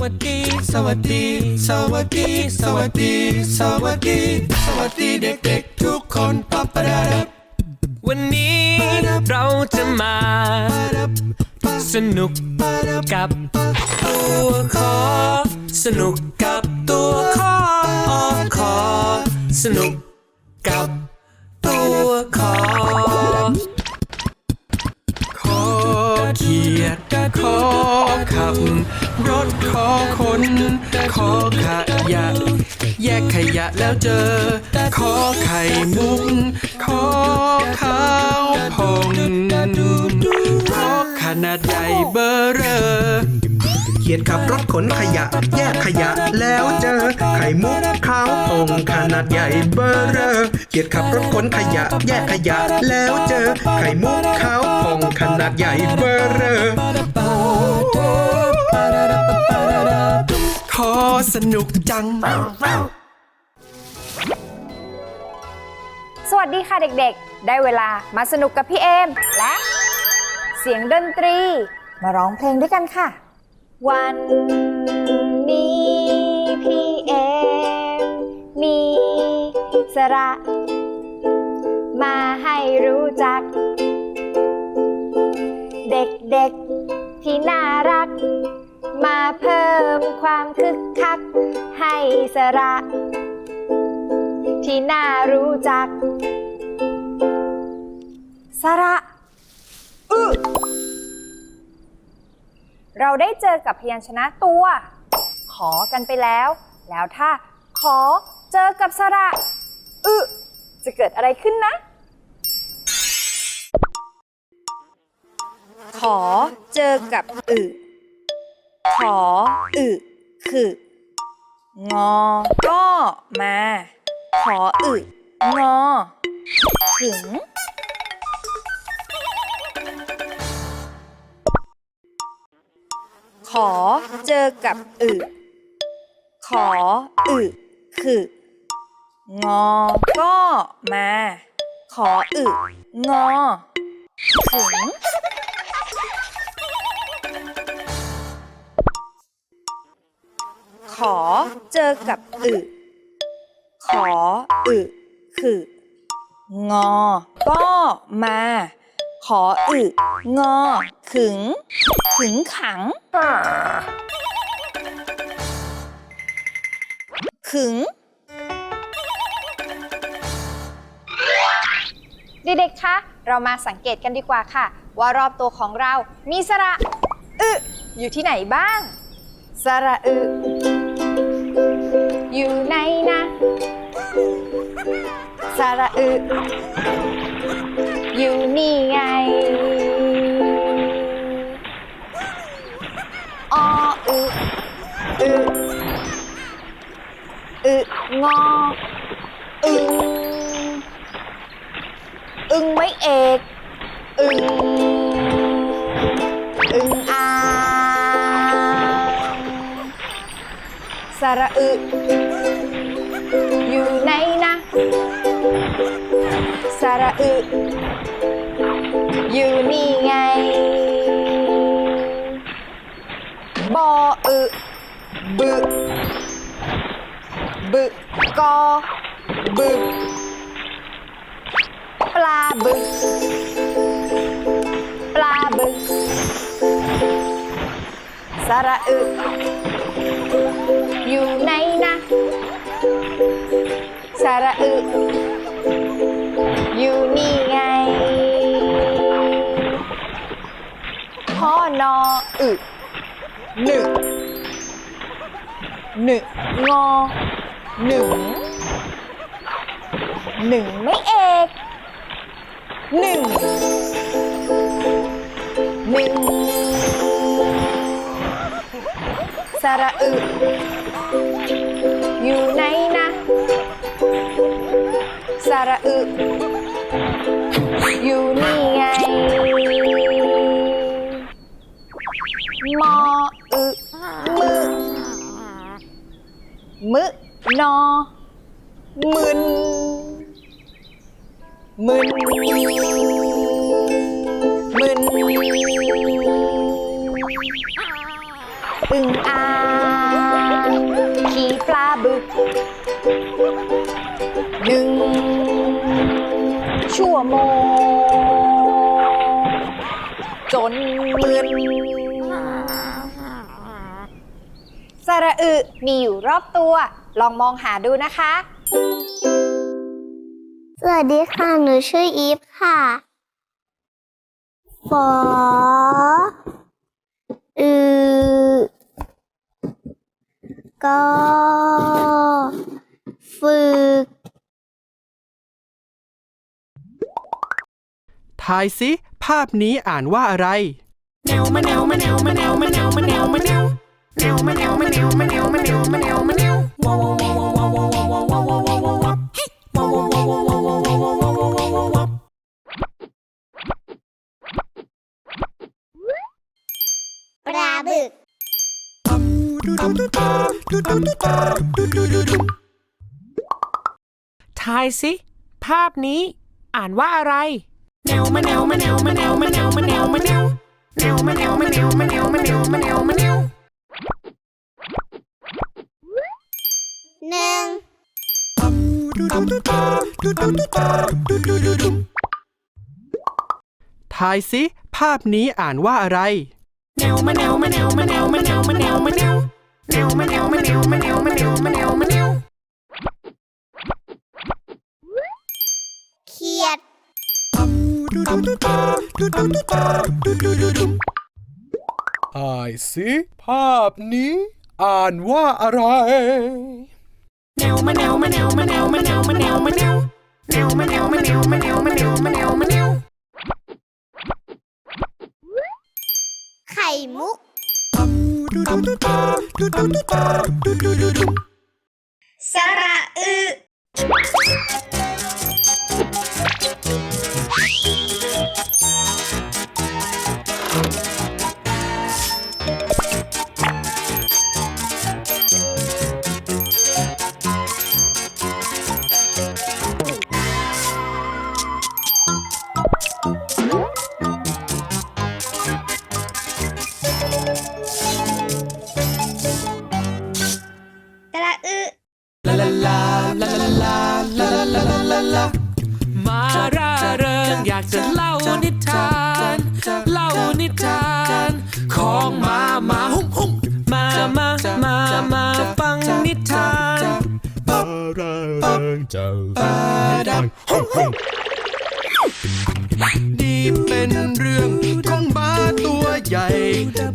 วัสดี สวัสดี สวัสดี สวัสดี สวัสดี สวัสดีเด็กๆทุกคนปับปะดาดับวันนี้เราจะมา สนุกกับตัวขอ สนุกกับตัวขอขอ สนุกกับตัวขอ ขอเขียดขอขับ ถขอคนขอขยะ แยกขยะแล้วเจอ ขอไข่มุก ขอข้าวพองขอขนาดใหญ่เบอร์เรอเขียนขับรถขนขยะ แยกขยะแล้วเจอ ไข่มุกขาวพงขนาดใหญ่เบอร์เรอเขียนขับรถขนขยะ แยกขยะแล้วเจอ ไข่มุกขาวพงขนาดใหญ่เบอร์เรอ อสนุกจัง สวัสดีค่ะเด็กๆ ได้เวลามาสนุกกับพี่เอม และ เสียงดนตรี มาร้องเพลงด้วยกันค่ะ วันนี้พี่เอมมีสาระ มาให้รู้จัก เด็กๆที่น่ารัก มาเพิ่มความคึกคักให้สาระ ที่น่ารู้จัก สระอึเราได้เจอกับพยัญชนะตัว ขอกันไปแล้ว แล้วถ้าขอเจอกับสระอึจะเกิดอะไรขึ้นนะ ขอเจอกับอึ ขออึคืองอ ก็มา ขออึงอ ถึง ขอเจอกับอึ ขออึคืองอ ก็มา ขออึงอ ถึง อเจอกับอึขออึคืองอก็มา ขออึงอ ขึง ขึงขัง ขึง เด็กๆ คะ เรามาสังเกตกันดีกว่าค่ะ ว่ารอบตัวของเรามีสระอึอยู่ที่ไหนบ้าง สระอึ อยู่ไหนนะสระอึ อยู่นี่ไงออึอึอึงออึงอึงไม่เอกอึง สระอึ อยู่ไหนนะสระอึ อยู่นี่ไง บออึบึบึกอบึกปลาบึก ปลาบึกสระอึ อยู่ไหนนะสระอึ อยู่นี่ไงพ่อนออึหนึ่งหนึ่งงอหนึ่งหนึ่งไม่เอกหนึ่งหนึ่งสระอึ อยู่ไหนนะสระอึ อยู่นี่ไงมออึมึมึนอมึนมึนมึนอึงอ่าง หนึ่งชั่วโมง จนมึนสระอึมีอยู่รอบตัว ลองมองหาดูนะคะ สวัสดีค่ะ หนูชื่ออีฟค่ะฝออือ ก็ ฝึก ทายสิ ภาพนี้อ่านว่าอะไร แนวมาแนวมาแนวมาแนวมาแนวมาแนวมาแนวแนวมาแนวมาแนวมาแนวมาแนวมาแนวมาแนวว้าวว้าวว้าว ทายสิ ภาพนี้อ่านว่าอะไร แนวมาแนวมาแนวมาแนวมาแนวมาแนวมาแนวแนวมาแนวมาแนวมาแนวมาแนวมาแนวมาแนวหนึ่งทายสิ ภาพนี้อ่านว่าอะไร แนวมาแนวมาแนวมาแนวมาแนวมาแนวมาแนว ขียดไอซิภาพนี้ อ่านว่าอะไรแนวมาแนวมาแนวมาแนวมาแนวมาแนวมาแนวแนวมาแนวมาแนวมาแนวมาแนวมาแนวมาแนวไข่มุก 사라으 ล่านของมามาหุ่มหุ่มมามามามาฟังนิทานนี่เจ้าป็นเรื่องของม้าตัวใหญ่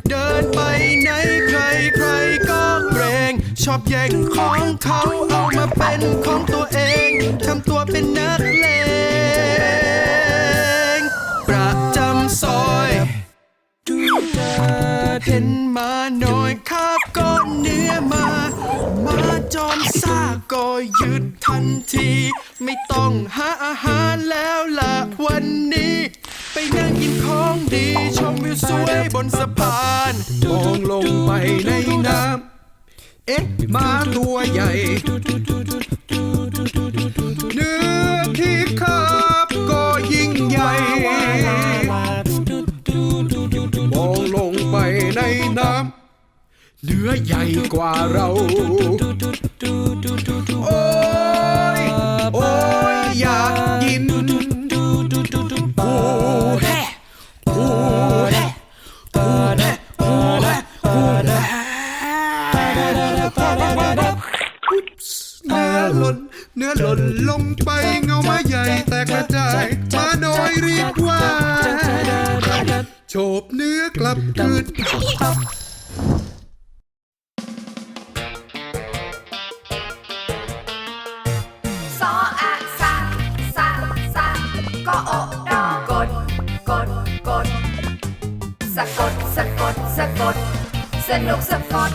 เดินไปไหนใครใครก็เกรง ชอบแย่งของเขาเอามาเป็นของตัวเองทำตัวเป็นนักเลง เห็นมาหน่อยครับก็เนื้อมา มาจอมซ่าก็หยุดทันที ไม่ต้องหาอาหารแล้วล่ะวันนี้ ไปนั่งกินของดีชมวิวสวยบนสะพานมองลงไปในน้ำเอ๊ะมาตัวใหญ่ เนื้อใหญ่กว่าเรา ด สนุกสะพด